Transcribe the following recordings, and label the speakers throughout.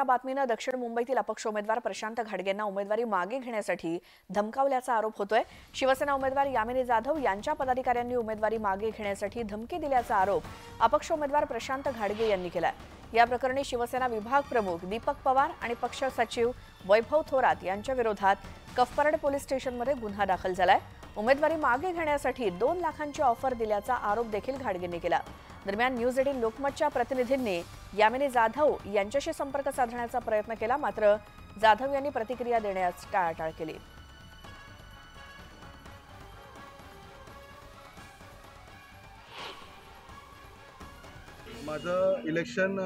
Speaker 1: या बातमीनं दक्षिण मुंबईतील अपक्ष उमेदवार प्रशांत घाडगेंना उमेदवारी मागे घेण्यासाठी धमकावल्याचा आरोप होतोय. शिवसेना उमेदवार यामिनी जाधव यांच्या पदाधिकाऱ्यांनी उमेदवारी मागे घेण्यासाठी धमकी दिल्याचा आरोप अपक्ष उमेदवार प्रशांत घाडगे यांनी केलाय. या प्रकरणी शिवसेना विभाग प्रमुख दीपक पवार आणि पक्ष सचिव वैभव थोरात यांच्या विरोधात कफपरड पोलीस स्टेशनमध्ये गुन्हा दाखल झालाय. उमेदवारी मागे घेण्यासाठी दोन लाखांची ऑफर दिल्याचा आरोप देखील घाडगेंनी केला. दरम्यान न्यूज एटीन लोकमतच्या प्रतिनिधींनी यामिनी जाधव यांच्याशी संपर्क साधण्याचा प्रयत्न केला मात्र जाधव यांनी प्रतिक्रिया देण्यास टाळाटाळ केली.
Speaker 2: माझं इलेक्शन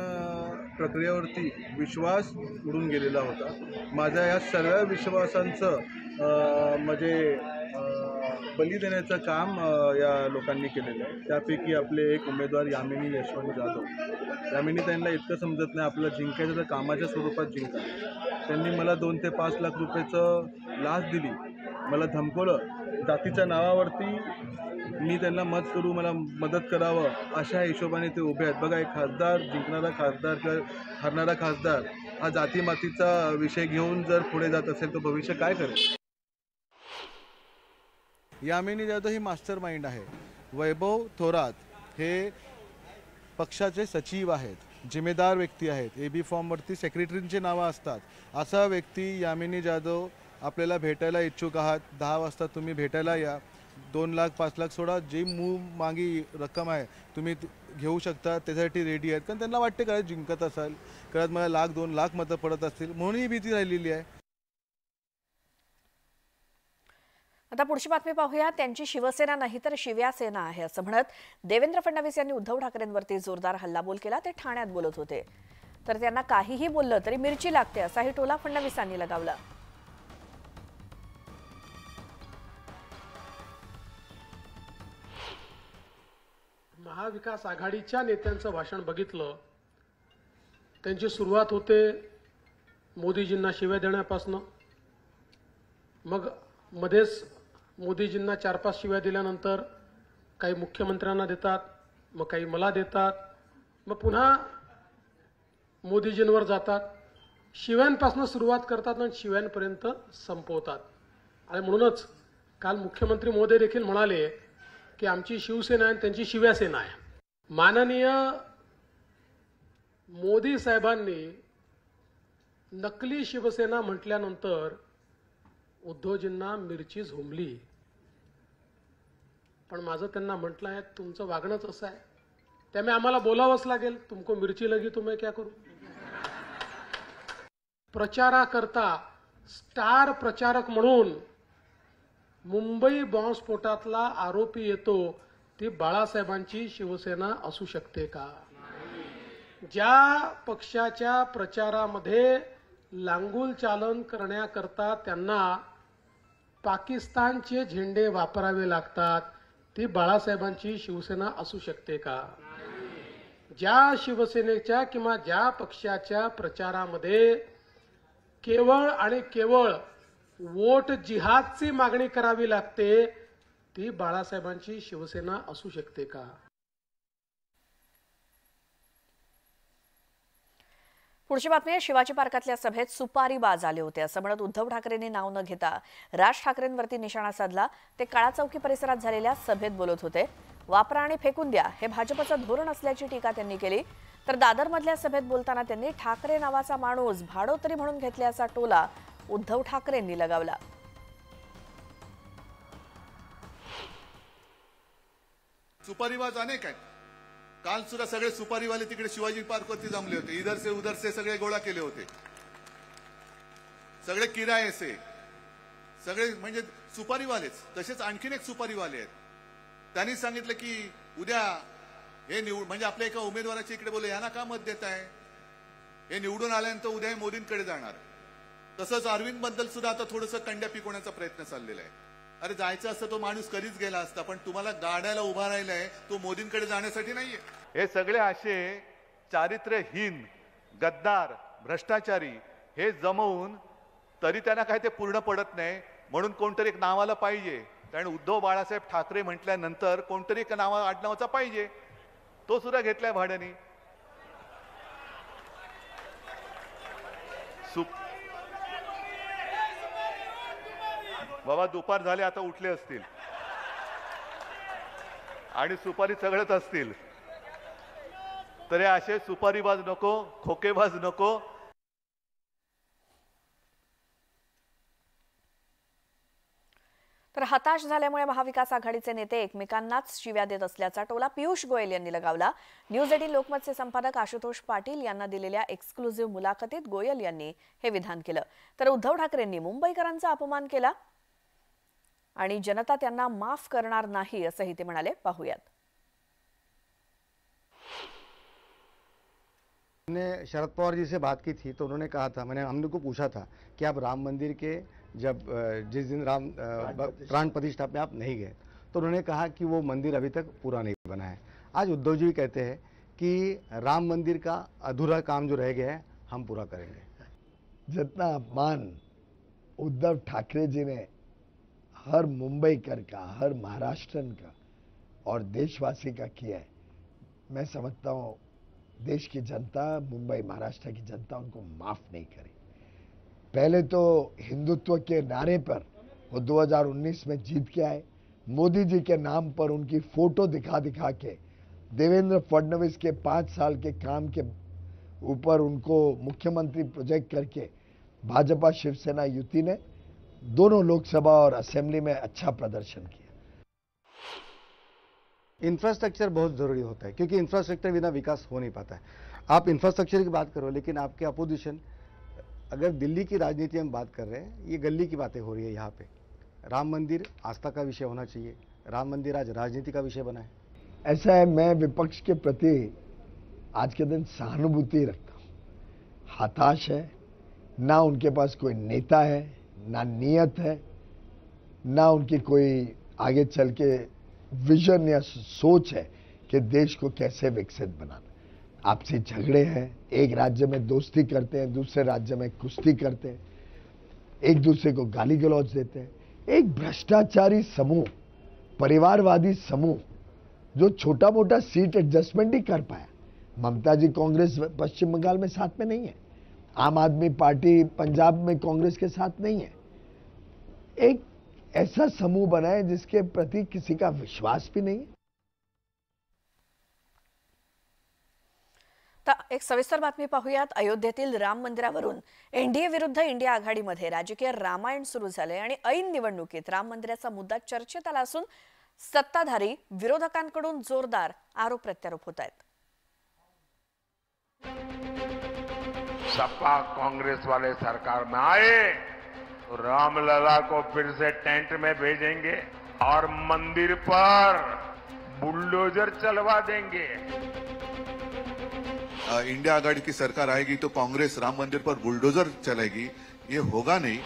Speaker 2: प्रक्रियेवरती विश्वास उडून गेलेला होता. माझ्या या सगळ्या विश्वासांचं म्हणजे बली देण्याचं काम या लोकांनी केलेलं आहे. त्यापैकी आपले एक उमेदवार यामिनी यशवंत जाधव. यामिनी त्यांना इतकं समजत नाही आपलं जिंकायचं तर कामाच्या स्वरूपात जिंका त्यांनी मला दोन ते पाच लाख रुपयाचं लाच दिली. मला धमकवलं. जातीच्या नावावरती मी त्यांना मत करू मला मदत करावं अशा हिशोबाने ते उभे आहेत. बघा एक खासदार जिंकणारा खासदार किंवा हरणारा खासदार हा जातीमातीचा विषय घेऊन जर पुढे जात असेल तर भविष्य काय करेल? यामिनी जाधव ही मास्टर माइंड आहे. वैभव थोरात हे पक्षाचे सचिव आहेत जिम्मेदार व्यक्ती आहेत. ए बी फॉर्मवरती सेक्रेटरींची नावं असतात. असा व्यक्ती यामिनी जाधव आपल्याला भेटायला इच्छुक आहात. दहा वाजता तुम्ही भेटायला या. दोन लाख पाच लाख सोडा जी मूळ मागी रक्कम आहे तुम्ही घेऊ शकता त्याच्यासाठी रेडी आहेत. कारण त्यांना वाटते काय जिंकत असाल कळत मला लाख दोन लाख मतं पडत असतील म्हणून ही भीती राहिलेली आहे.
Speaker 1: आता पुढची बातमी पाहूया. त्यांची शिवसेना नाही तर शिव्यासेना आहे असं म्हणत देवेंद्र फडणवीस यांनी उद्धव ठाकरेंवरती जोरदार हल्लाबोल केला ते ठाण्यात बोलत होते. तर त्यांना काहीही बोललं तरी मिरची लागते असाही टोला फडणवीसांनी लगावला.
Speaker 3: महाविकास आघाडीच्या नेत्यांचं भाषण बघितलं त्यांची सुरुवात होते मोदीजींना शिव्या देण्यापासनं. मग मध्येच मोदीजींना चार पाच शिव्या दिल्यानंतर काही मुख्यमंत्र्यांना देतात मग काही मला देतात मग पुन्हा मोदीजींवर जातात. शिव्यांपासून सुरुवात करतात आणि शिव्यांपर्यंत संपवतात. आणि म्हणूनच काल मुख्यमंत्री मोदी देखील म्हणाले की आमची शिवसेना आहे आणि त्यांची शिव्यासेना आहे. माननीय मोदी साहेबांनी नकली शिवसेना म्हटल्यानंतर उद्धवजींना मिरची झोंबली. पण माझं त्यांना म्हटलं आहे तुमचं वागणंच असं आहे. त्यामुळे आम्हाला बोलावंच लागेल तुमको मिरची लगी तुम्ही क्या करू? प्रचाराकरता स्टार प्रचारक म्हणून मुंबई बॉम्बस्फोटातला आरोपी येतो ती बाळासाहेबांची शिवसेना असू शकते का? ज्या पक्षाच्या प्रचारामध्ये लांगूल चालन करण्याकरता त्यांना पाकिस्तानचे झेंडे वापरावे लागतात ती बाळासाहेबांची शिवसेना असू शकते का? ज्या शिवसेनेच्या किंवा ज्या पक्षाच्या प्रचारामध्ये केवळ आणि केवळ वोट जिहादची मागणी करावी लागते ती बाळासाहेबांची शिवसेना असू शकते का?
Speaker 1: पुढची बातमी आहे शिवाजी पार्कातल्या सभेत सुपारी बाज आले होते. असं म्हणत उद्धव ठाकरेंनी नाव न घेता राज ठाकरेंवरती निशाणा साधला. ते काळा चौकी परिसरात झालेल्या सभेत बोलत होते. वापरा आणि फेकून द्या हे भाजपचं धोरण असल्याची टीका त्यांनी केली. तर दादरमधल्या सभेत बोलताना त्यांनी ठाकरे नावाचा माणूस भाडोतरी म्हणून घेतल्याचा टोला उद्धव ठाकरेंनी लगावला.
Speaker 4: सुपारीबाज अनेक आहेत काल सुद्धा सगळे सुपारीवाले तिकडे शिवाजी पार्कवरती जमले होते. इधर से उधर से सगळे गोळा केले होते. सगळे किरायेचे. सगळे म्हणजे सुपारीवालेच. तसेच आणखीन एक सुपारीवाले आहेत. त्यांनी सांगितलं की उद्या हे निवड म्हणजे आपल्या एका उमेदवाराच्या इकडे बोलले यांना का मत देत आहे हे निवडून आल्यानंतर उद्या मोदींकडे जाणार. तसंच अरविंदबद्दल सुद्धा आता थोडंसं कंड्या पिकवण्याचा प्रयत्न चाललेला आहे. अरे जायचं असतं तो माणूस कधीच गेला असता पण तुम्हाला गाड्याला उभा राहिलाय तो मोदींकडे जाण्यासाठी नाहीये. हे सगळे असे चारित्र्यहीन गद्दार भ्रष्टाचारी हे जमवून तरी त्यांना काय ते पूर्ण पडत नाही. म्हणून कोणतरी एक नावाला पाहिजे. कारण उद्धव बाळासाहेब ठाकरे म्हटल्यानंतर कोणतरी एक नावा आडनावाचा पाहिजे. तो सुद्धा घेतलाय भाड्याने. बाबा दुपार झाले आता उठले असतील. आणि सुपारी चघळत असतील. तर हे असे सुपारीबाज नको खोकेबाज नको.
Speaker 1: तर हताश झाल्यामुळे महाविकास आघाडीचे नेते एकमेकांनाच शिव्या देत असल्याचा टोला पियुष गोयल यांनी लगावला. न्यूज एटीन लोकमतचे संपादक आशुतोष पाटील यांना दिलेल्या एक्सक्लुझिव्ह मुलाखतीत गोयल यांनी हे विधान केलं. तर उद्धव ठाकरेंनी मुंबईकरांचा अपमान केला. आणि जनता त्यांना माफ़ करणार नाही असंही ते म्हणाले. पाहूयात.
Speaker 5: हमने शरद पवार जी से बात की थी तो उन्होंने कहा था मैंने हमने को पूछा था कि आप राम मंदिर के जब जिस दिन राम प्राण प्रतिष्ठा पे आप नहीं गए तो उन्होंने कहा कि वो मंदिर अभी तक पूरा नहीं बना है। आज उद्धव जी कहते हैं कि राम मंदिर का अधूरा काम जो रह गया है हम पूरा करेंगे।
Speaker 6: जितना अपमान उद्धव ठाकरे जी ने हर मुंबई कर का, हर महाराष्ट्रन का और देशवासी का किया है। मैं समझता हूँ देश की जनता, मुंबई महाराष्ट्र की जनता उनको माफ़ नहीं करे। पहले तो हिंदुत्व के नारे पर वो 2019 में जीत के आए। मोदी जी के नाम पर उनकी फ़ोटो दिखा दिखा के देवेंद्र फडणवीस के पाँच साल के काम के ऊपर उनको मुख्यमंत्री प्रोजेक्ट करके भाजपा शिवसेना युति ने दोनों लोकसभा और असेंबली में अच्छा प्रदर्शन किया।
Speaker 5: इंफ्रास्ट्रक्चर बहुत ज़रूरी होता है क्योंकि इंफ्रास्ट्रक्चर बिना विकास हो नहीं पाता है। आप इंफ्रास्ट्रक्चर की बात करो लेकिन आपके अपोजिशन अगर दिल्ली की राजनीति हम बात कर रहे हैं ये गली की बातें हो रही है यहाँ पे। राम मंदिर आस्था का विषय होना चाहिए। राम मंदिर आज राजनीति का विषय बना है।
Speaker 6: ऐसा है मैं विपक्ष के प्रति आज के दिन सहानुभूति रखता हूँ। हताश है ना उनके पास कोई नेता है ना नियत है, ना उनकी कोई आगे चल के विजन या सोच है कि देश को कैसे विकसित बनाना। आपसी झगड़े हैं, एक राज्य में दोस्ती करते हैं, दूसरे राज्य में कुश्ती करते हैं, एक दूसरे को गाली गलौज देते हैं। एक भ्रष्टाचारी समूह, परिवारवादी समूह, जो छोटा मोटा सीट एडजस्टमेंट ही कर पाया। ममता जी कांग्रेस पश्चिम बंगाल में साथ में नहीं है। आम आदमी पार्टी पंजाब में कांग्रेस के साथ नहीं है। एक ऐसा समूह बनाए जिसके प्रति किसी का विश्वास भी नहीं
Speaker 1: एक सविस्तर बातमी पाहूयात अयोध्येतील राम मंदिरावरून एनडीए विरुद्ध इंडिया आघाडीमध्ये राजकीय रामायण सुरू झाले आणि ऐन निवडणुकीत राम मंदिराचा मुद्दा चर्चेत आला असून सत्ताधारी विरोधकांकडून जोरदार आरोप प्रत्यारोप होत आहेत.
Speaker 7: सपा कांग्रेस वाले सरकार में आए तो रामलला को फिर से टेंट में भेजेंगे और मंदिर पर बुलडोजर चलवा देंगे।
Speaker 4: अ, इंडिया आघाड़ी की सरकार आएगी तो कांग्रेस राम मंदिर पर बुलडोजर चलेगी ये होगा नहीं।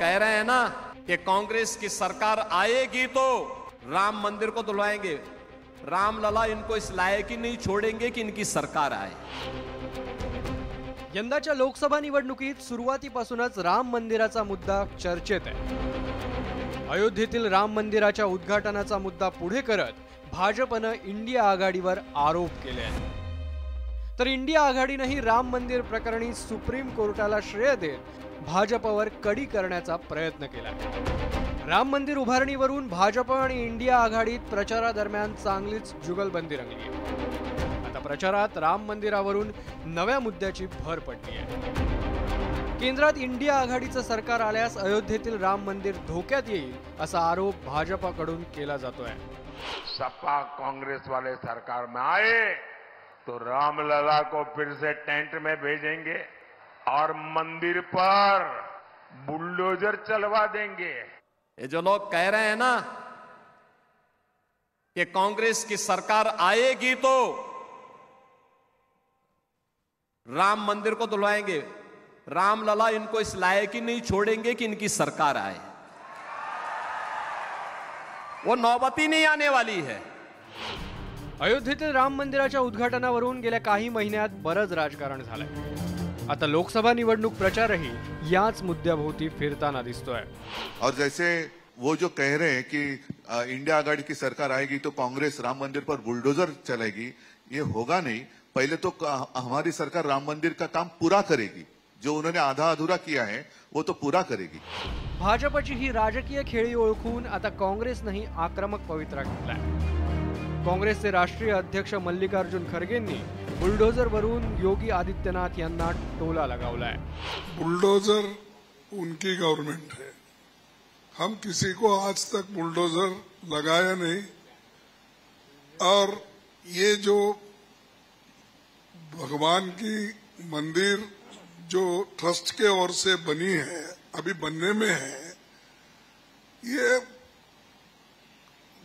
Speaker 8: कह रहे हैं ना कि कांग्रेस की सरकार आएगी तो राम मंदिर को धुलवाएँगे राम लला इनको इस लायक ही छोड़ेंगे की इनकी सरकार आहे
Speaker 9: यंदाच्या लोकसभा निवडणुकीत सुरुवातीपासूनच राम मंदिराचा मुद्दा चर्चेत आहे. अयोध्येतील राम मंदिराच्या उद्घाटनाचा मुद्दा पुढे करत भाजपनं इंडिया आघाडीवर आरोप केले आहेत तर इंडिया आघाडीनंही राम मंदिर प्रकरणी सुप्रीम कोर्टाला श्रेय देत भाजपवर कडी करण्याचा प्रयत्न केला राम मंदिर उभारणीवरून भाजप आणि इंडिया आघाडीत प्रचारादरम्यान चांगलीच जुगलबंदी रंगली आहे. आता प्रचारात राम मंदिरावरून नव्या मुद्द्याची भर पडली आहे. केंद्रात इंडिया आघाडीचं सरकार आल्यास अयोध्येतील राम मंदिर धोक्यात येईल असा आरोप भाजपाकडून केला जातोय.
Speaker 7: सपा कांग्रेस वाले सरकार में आए तो रामलला को फिर से टेंट में भेजेंगे और मंदिर पर बुलडोजर चलवा देंगे।
Speaker 8: ये जो लोग कह रहे हैं ना कि कांग्रेस की सरकार आएगी तो राम मंदिर को धुलवाएँगे राम लला इनको इस लायक ही नहीं छोड़ेंगे कि इनकी सरकार आए। वो नौबती नहीं आने वाली है।
Speaker 9: अयोध्येतील राम मंदिराच्या उद्घाटनावरून गेल्या काही महिन्यात बरंच राजकारण झालंय. आता लोकसभा निवडणूक प्रचारही याच मुद्द्याभोवती फिरताना दिसतोय.
Speaker 4: और जैसे वो जो कह रहे हैं कि इंडिया आघाड़ी की सरकार आएगी तो कांग्रेस राम मंदिर पर बुलडोजर चलेगी ये होगा नहीं। पहले तो हमारी सरकार राम मंदिर का काम पूरा करेगी। जो उन्होंने आधा अधूरा किया है वो तो पूरा करेगी।
Speaker 9: भाजपची ही राजकीय खेळी ओळखून आता काँग्रेसनंही आक्रमक पवित्रा घेतलाय. काँग्रेसचे राष्ट्रीय अध्यक्ष मल्लिकार्जुन खरगेंनी बुलडोझरवरून योगी आदित्यनाथ यांना टोला लगावलाय.
Speaker 10: बुलडोजर उनकी गवर्नमेंट है। हम किसी को आज तक बुलडोजर लगाया नहीं। और ये जो भगवान की मंदिर जो ट्रस्ट के ओर से बनी है, अभी बनने में है, ये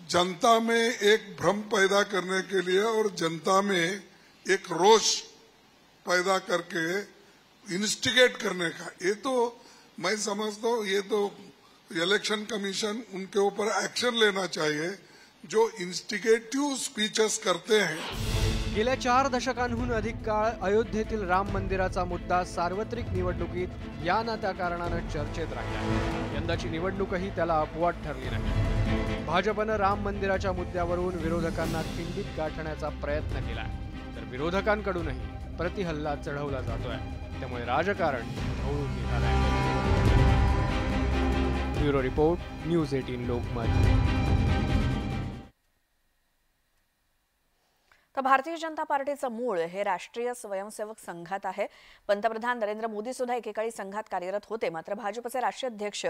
Speaker 10: जनता में एक भ्रम पैदा करने के लिए और जनता में एक रोष पैदा करके इंस्टिगेट करने का। ये तो मैं समझता हूँ ये तो इलेक्शन कमीशन उनके ऊपर एक्शन लेना चाहिए जो इंस्टिगेटिव्ह स्पीचेस करते हैं।
Speaker 9: गेल्या चार दशकांहून अधिक काळ अयोध्येतील राम मंदिराचा मुद्दा सार्वत्रिक निवडणुकीत या ना त्या कारणानं चर्चेत राहिला यंदाची निवडणूकही त्याला अपवाद ठरली नाही. भाजपनं राम मंदिराच्या मुद्द्यावरून विरोधकांना खिंडीत गाठण्याचा प्रयत्न केला आहे. विरोधकांकडूनही प्रतिहल्ला चढवला जातोय. त्यामुळे राजकारण ढवळून आहे. Bureau report news eighteen Lokmat.
Speaker 1: तर भारतीय जनता पार्टीचं मूळ हे राष्ट्रीय स्वयंसेवक संघात आहे. पंतप्रधान नरेंद्र मोदी सुद्धा एकेकाळी संघात कार्यरत होते. मात्र भाजपचे राष्ट्रीय अध्यक्ष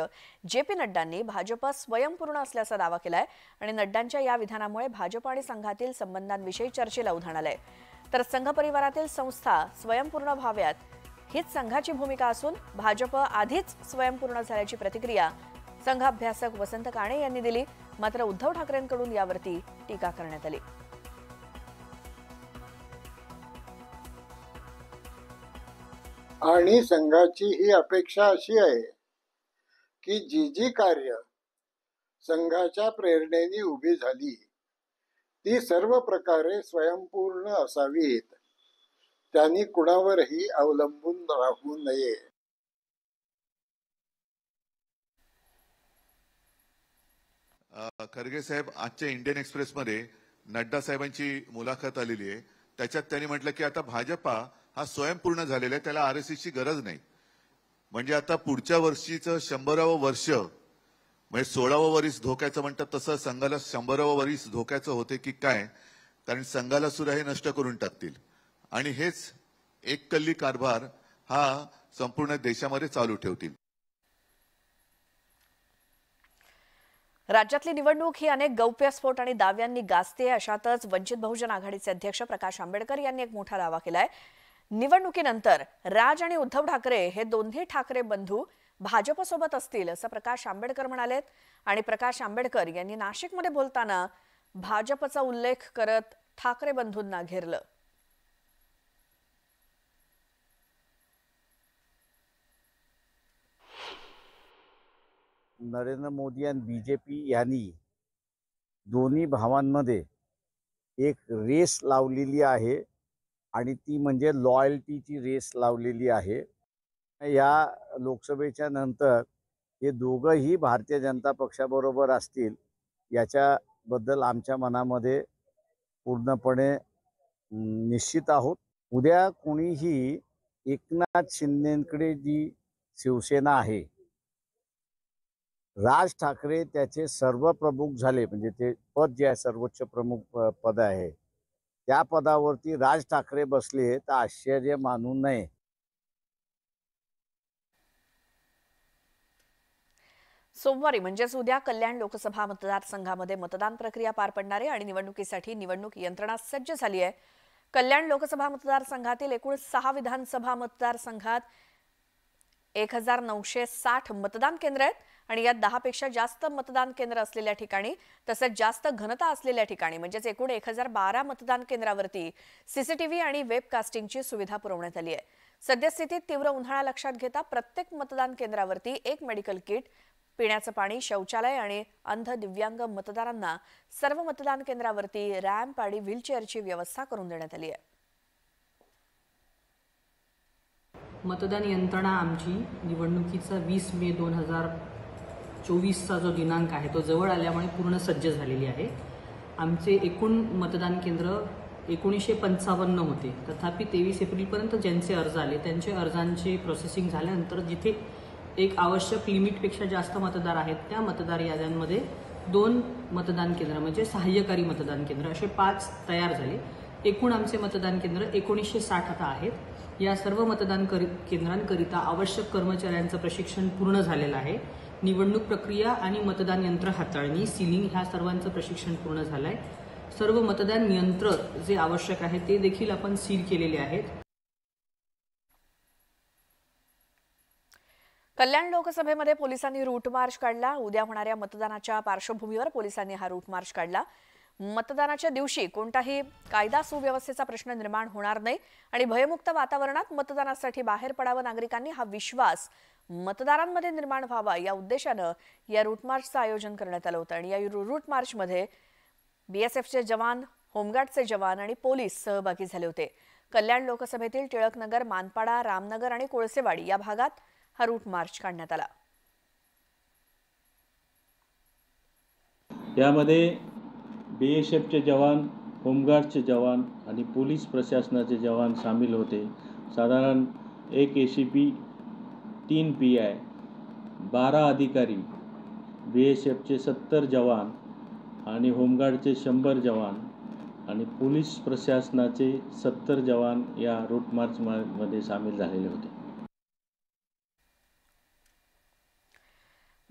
Speaker 1: जे पी नड्डांनी भाजप स्वयंपूर्ण असल्याचा दावा केलाय आणि नड्डांच्या या विधानामुळे भाजप आणि संघातील संबंधांविषयी चर्चेला उधाण आलंय. तर संघ परिवारातील संस्था स्वयंपूर्ण व्हाव्यात हीच संघाची भूमिका असून भाजप आधीच स्वयंपूर्ण झाल्याची प्रतिक्रिया संघ अभ्यासक वसंत काणे यांनी दिली. मात्र उद्धव ठाकरेंकडून यावरती टीका करण्यात आली.
Speaker 11: आणि संघाची ही अपेक्षा अशी आहे की जी जी कार्य संघाच्या प्रेरणेने उभी झाली ती सर्व प्रकारे स्वयंपूर्ण असावीत. त्यांनी कुणावरही अवलंबून राहू नये.
Speaker 4: खरगे साहेब आजच्या इंडियन एक्सप्रेस मध्ये नड्डा साहेबांची मुलाखत आलेली आहे. त्याच्यात त्यांनी म्हटलं की आता भाजपा हा स्वयंपूर्ण झालेला आहे त्याला आरएसएसची गरज नाही. म्हणजे आता पुढच्या वर्षीचं शंभरावं वर्ष म्हणजे सोळावं वरीस धोक्याचं म्हणतात तसं संघाला शंभरावं वरीस धोक्याचं होते की काय? कारण संघाला सुद्धा हे नष्ट करून टाकतील. आणि हेच एक कल्ली कारभार हा संपूर्ण देशामध्ये चालू ठेवतील.
Speaker 1: राज्यातली निवडणूक ही अनेक गौप्यस्फोट आणि दाव्यांनी गाजते अशातच वंचित बहुजन आघाडीचे अध्यक्ष प्रकाश आंबेडकर यांनी एक मोठा दावा केलाय. निवडणुकीनंतर राज आणि उद्धव ठाकरे हे दोन्ही ठाकरे बंधू भाजपसोबत असतील असं प्रकाश आंबेडकर म्हणालेत. आणि प्रकाश आंबेडकर यांनी नाशिकमध्ये बोलताना भाजपचा उल्लेख करत ठाकरे बंधूंना घेरलं.
Speaker 12: नरेंद्र मोदी आणि बी जे पी यांनी दोन्ही भावांमध्ये एक रेस लावलेली आहे. आणि ती म्हणजे लॉयल्टीची रेस लावलेली आहे. या लोकसभेच्या नंतर हे दोघंही भारतीय जनता पक्षाबरोबर असतील याच्याबद्दल आमच्या मनामध्ये पूर्णपणे निश्चित आहोत. उद्या कोणीही एकनाथ शिंदेकडे जी शिवसेना आहे राज ठाकरे त्याचे सर्व प्रमुख झाले म्हणजे ते पद जे आहे सर्वोच्च प्रमुख पद आहे त्या पदावरती राज ठाकरे बसले तर आश्चर्य मानू नये.
Speaker 1: सोमवारी म्हणजेच उद्या कल्याण लोकसभा मतदारसंघामध्ये मतदान प्रक्रिया पार पडणारे आणि निवडणुकीसाठी निवडणूक यंत्रणा सज्ज झाली आहे. कल्याण लोकसभा मतदारसंघातील एकूण सहा विधानसभा मतदारसंघात एक हजार नऊशे साठ मतदान केंद्र आहेत आणि यात दहापेक्षा जास्त मतदान केंद्र असलेल्या ठिकाणी तसंच जास्त घनता असलेल्या ठिकाणी म्हणजेच एकूण एक हजार बारा मतदान केंद्रावरती सीसीटीव्ही आणि वेबकास्टिंगची सुविधा पुरवण्यात आली आहे. सद्यस्थितीत तीव्र उन्हाळा लक्षात घेता प्रत्येक मतदान केंद्रावरती एक मेडिकल किट पिण्याचं पाणी शौचालय आणि अंध दिव्यांग मतदारांना सर्व मतदान केंद्रावरती रॅम्प आणि व्हीलचेअरची व्यवस्था करून देण्यात आली आहे.
Speaker 13: मतदान यंत्रणा आमची निवडणुकीचा वीस मे दोन हजार चोवीसचा जो दिनांक आहे तो जवळ आल्यामुळे पूर्ण सज्ज झालेली आहे. आमचे एकूण मतदान केंद्र एकोणीसशे पंचावन्न होते. तथापि तेवीस एप्रिलपर्यंत ज्यांचे अर्ज आले त्यांचे अर्जांचे प्रोसेसिंग झाल्यानंतर जिथे एक आवश्यक लिमिटपेक्षा जास्त मतदार आहेत त्या मतदार याद्यांमध्ये दोन मतदान केंद्र म्हणजे सहाय्यकारी मतदान केंद्र असे पाच तयार झाले. एकूण आमचे मतदान केंद्र एकोणीसशे साठ आता आहेत. या सर्व मतदान करी केंद्रांकरिता आवश्यक कर्मचाऱ्यांचं प्रशिक्षण पूर्ण झालेलं आहे. निवडणूक प्रक्रिया आणि मतदान यंत्र हाताळणी सिलिंग ह्या सर्वांचं प्रशिक्षण पूर्ण झालं आहे सर्व मतदान यंत्र जे आवश्यक आहे ते देखील आपण सील केलेले आहेत.
Speaker 1: कल्याण लोकसभेमध्ये पोलिसांनी रूट मार्च काढला. उद्या होणाऱ्या मतदानाच्या पार्श्वभूमीवर पोलिसांनी हा रूट मार्च काढला. मतदानाच्या दिवशी कोणताही कायदा सुव्यवस्थेचा प्रश्न निर्माण होणार नाही आणि भयमुक्त वातावरणात मतदानासाठी बाहेर पडावं नागरिकांनी हा विश्वास मतदारांमध्ये निर्माण व्हावा या उद्देशानं या रूट मार्चचं आयोजन करण्यात आलं होतं. आणि या रूट मार्चमध्ये बीएसएफचे जवान होमगार्डचे जवान आणि पोलीस सहभागी झाले होते. कल्याण लोकसभेतील टिळकनगर मानपाडा रामनगर आणि कोळसेवाडी या भागात हा रूट मार्च काढण्यात आला.
Speaker 14: यामध्ये बी एस एफचे जवान होमगार्डचे जवान आणि पोलीस प्रशासनाचे जवान सामील होते. साधारण एक ए सी पी तीन पी आय बारा अधिकारी बी एस एफचे सत्तर जवान आणि होमगार्डचे शंभर जवान आणि पोलीस प्रशासनाचे सत्तर जवान या रूट मार्चमध्ये सामील झालेले होते.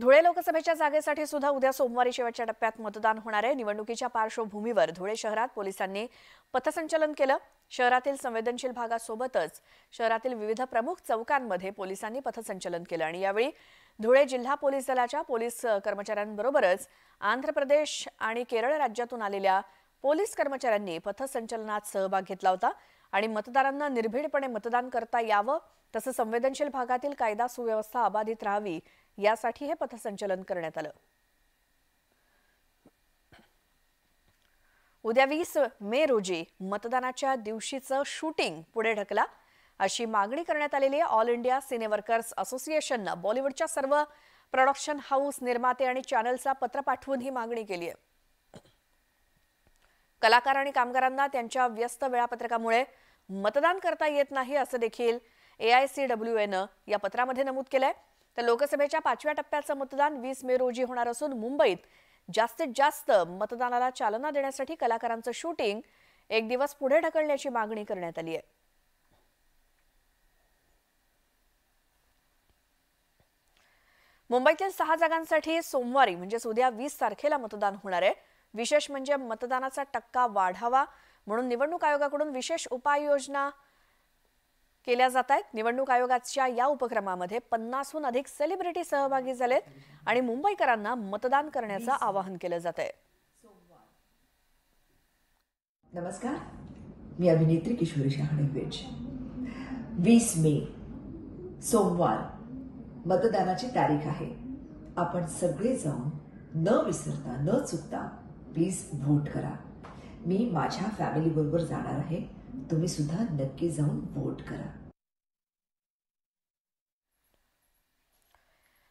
Speaker 1: धुळे लोकसभेच्या जागेसाठी सुद्धा उद्या सोमवारी शेवटच्या टप्प्यात मतदान होणार आहे. निवडणुकीच्या पार्श्वभूमीवर धुळे शहरात पोलिसांनी पथसंचलन केलं. शहरातील संवेदनशील भागासोबतच शहरातील विविध प्रमुख चौकांमध्ये पोलिसांनी पथसंचलन केलं आणि यावेळी धुळे जिल्हा पोलीस दलाच्या पोलीस कर्मचाऱ्यांबरोबरच आंध्र प्रदेश आणि केरळ राज्यातून आलेल्या पोलीस कर्मचाऱ्यांनी पथसंचलनात सहभाग घेतला होता आणि मतदारांना निर्भीडपणे मतदान करता यावं तसं संवेदनशील भागातील कायदा सुव्यवस्था अबाधित राहावी यासाठी हे पथसंचलन करण्यात आलं. उद्या वीस मे रोजी मतदानाच्या दिवशीचं शूटिंग पुढे ढकला. अशी मागणी करण्यात आलेली आहे ऑल इंडिया सिने वर्कर्स असोसिएशननं बॉलिवूडच्या सर्व प्रोडक्शन हाऊस निर्माते आणि चॅनलचा पत्र पाठवून ही मागणी केली आहे. कलाकार आणि कामगारांना त्यांच्या व्यस्त वेळापत्रकामुळे मतदान करता येत नाही असं देखील एआयसीडब्ल्यू एनं या पत्रामध्ये नमूद केलंय. तर लोकसभेच्या पाचव्या टप्प्याचं मतदान वीस मे रोजी होणार असून मुंबईत जास्तीत जास्त मतदानाला चालना देण्यासाठी कलाकारांचं शूटिंग एक दिवस पुढे ढकलण्याची मागणी करण्यात आली आहे. मुंबईतील सहा जागांसाठी सोमवारी म्हणजेच उद्या वीस तारखेला मतदान होणार आहे. विशेष म्हणजे मतदानाचा टक्का वाढावा म्हणून निवडणूक आयोगाकडून विशेष उपाययोजना केल्या जात आहेत. निवडणूक आयोगाच्या या उपक्रमामध्ये पन्नासहून अधिक सेलिब्रिटी सहभागी झालेत आणि मुंबईकरांना मतदान करण्याचं आवाहन केलं जात आहे.
Speaker 15: नमस्कार. मी अभिनेत्री किशोरी शहाणे बेज वीस मे सोमवार. मतदानाची तारीख आहे. आपण सगळे जाऊन न विसरता न चुकता प्लीज व्होट करा. मी माझ्या फॅमिली बरोबर जाणार आहे. तुम्ही सुद्धा नक्की जाऊन वोट करा.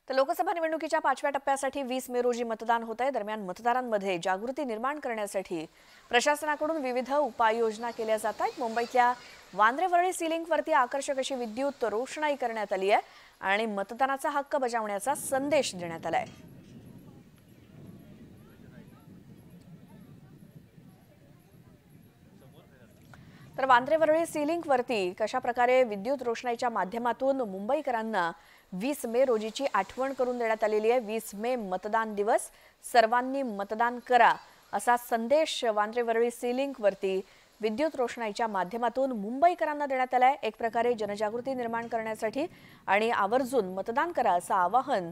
Speaker 1: तर लोकसभा निवडणुकीच्या पाचव्या टप्प्यासाठी वीस मे रोजी मतदान होत आहे दरम्यान मतदारांमध्ये जागृती निर्माण करण्यासाठी प्रशासनाकडून विविध उपाययोजना केल्या जात आहेत मुंबईतल्या वांद्रेवरळी सिलिंगवरती आकर्षक अशी विद्युत रोषणाई करण्यात आली आहे आणि मतदानाचा हक्क बजावण्याचा संदेश देण्यात आलाय. आहे वांद्रे सिलिंगवरती कशा प्रकारे विद्युत रोषणाईच्या माध्यमातून मुंबईकरांना वीस मे रोजीची आठवण करून देण्यात आलेली आहे. वीस मे मतदान दिवस. सर्वांनी मतदान करा असा संदेश वांद्रे वरळी सिलिंगवरती विद्युत रोषणाईच्या माध्यमातून मुंबईकरांना देण्यात आलाय. एक प्रकारे जनजागृती निर्माण करण्यासाठी आणि आवर्जून मतदान करा असं आवाहन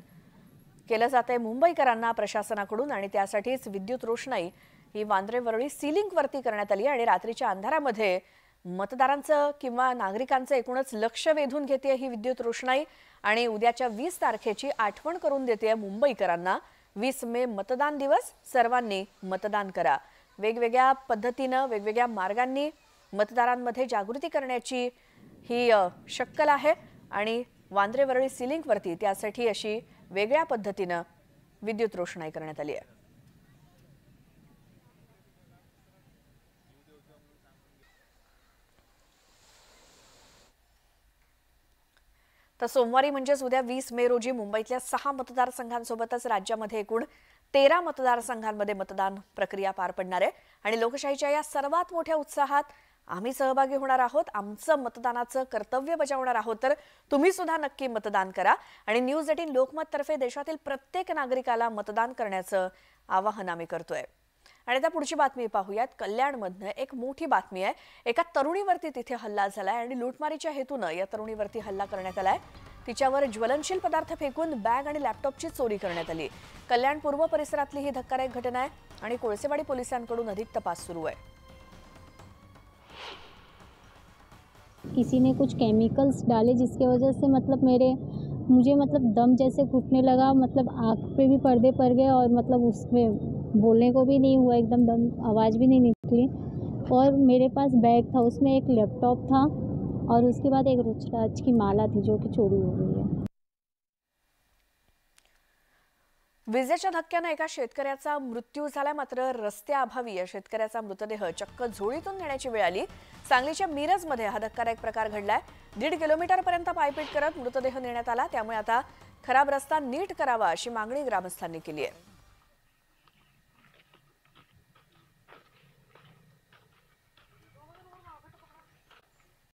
Speaker 1: केलं जात आहे मुंबईकरांना प्रशासनाकडून आणि त्यासाठीच विद्युत रोषणाई ही वांद्रे वरळी सिलिंगवरती करण्यात आली आणि रात्रीच्या अंधारामध्ये मतदारांचं किंवा नागरिकांचं एकूणच लक्ष वेधून घेते ही विद्युत रोषणाई आणि उद्याच्या वीस तारखेची आठवण करून देते मुंबईकरांना. वीस मे मतदान दिवस. सर्वांनी मतदान करा. वेगवेगळ्या पद्धतीनं वेगवेगळ्या मार्गांनी मतदारांमध्ये जागृती करण्याची ही शक्कल आहे आणि वांद्रे वरळी सिलिंगवरती त्यासाठी अशी वेगळ्या पद्धतीनं विद्युत रोषणाई करण्यात आली आहे. तर सोमवारी म्हणजेच उद्या वीस मे रोजी मुंबईतल्या सहा मतदारसंघांसोबतच राज्यामध्ये एकूण तेरा मतदारसंघांमध्ये मतदान प्रक्रिया पार पडणार आहे. आणि लोकशाहीच्या या सर्वात मोठ्या उत्साहात आम्ही सहभागी होणार आहोत. आमचं मतदानाचं कर्तव्य बजावणार आहोत. तर तुम्ही सुद्धा नक्की मतदान करा. आणि न्यूज एटीन लोकमत तर्फे देशातील प्रत्येक नागरिकाला मतदान करण्याचं आवाहन आम्ही करतोय. आणि आता पुढची बातमी पाहूयात. कल्याणमधनं एक मोठी बातमी आहे. एका तरुणीवरती तिथे हल्ला झालाय आणि लूटमारीच्या हेतूनं या तरुणीवरती हल्ला करण्यात आलाय. तिच्यावर ज्वलनशील पदार्थ फेकून बॅग आणि लॅपटॉपची चोरी करण्यात आली. कल्याण पूर्व परिसरातली ही धक्कादायक घटना आहे आणि कोळसेवाडी पोलिसांकडून अधिक तपास सुरू आहे.
Speaker 16: किसी ने कुछ केमिकल्स डाले जिसके वजह से मतलब मेरे मुझे मतलब दम जैसे घुटने लगा मतलब आँख पे भी पर्दे पड़ गए और मतलब उसमें बोलने को भी नहीं हुआ एकदम दम आवाज़ भी नहीं निकली। और मेरे पास बैग था उसमें एक लैपटॉप था और उसके बाद एक रुचराज की माला थी जो कि चोरी हो गई है।
Speaker 1: विजेच्या धक्क्यानं एका शेतकऱ्याचा मृत्यू झाला मात्र रस्त्याअभावी या शेतकऱ्याचा मृतदेह चक्क झोळीतून नेण्याची वेळ आली. सांगलीच्या मिरजमध्ये हा धक्कादायक प्रकार घडलाय. दीड किलोमीटरपर्यंत पायपीट करत मृतदेह नेण्यात आला. त्यामुळे आता खराब रस्ता नीट करावा अशी मागणी ग्रामस्थांनी केली आहे.